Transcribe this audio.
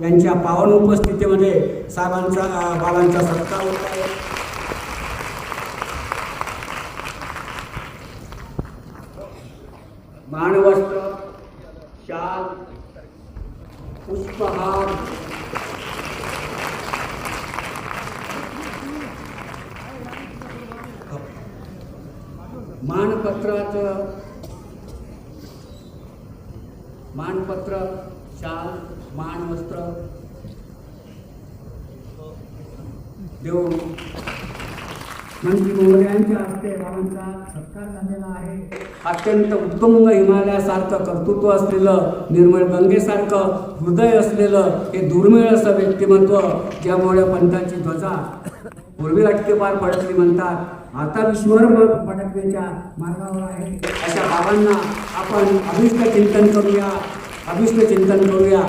यांच्या पावन उपस्थितीमध्ये साहेबांचा बाबांचा सत्कार होत आहे. मानवस्त्र शाल पुष्पहार. मानपत्राचं मानपत्र शाल मानवस्त्र. देऊन मंत्री महोदयांच्या हस्ते बाबांचा सत्कार झालेला आहे. अत्यंत उत्तुंग हिमालयासारखं कर्तृत्व असलेलं निर्मळ गंगेसारखं हृदय असलेलं हे दुर्मिळ असं व्यक्तिमत्व ज्यामुळे पंथाची ध्वजा पूर्वी अटके पार म्हणतात. आता विश्वर पटकण्याच्या मार्गावर आहे. अशा बाबांना आपण अभिष्ट चिंतन करूया. अभिष्ट चिंतन करूया.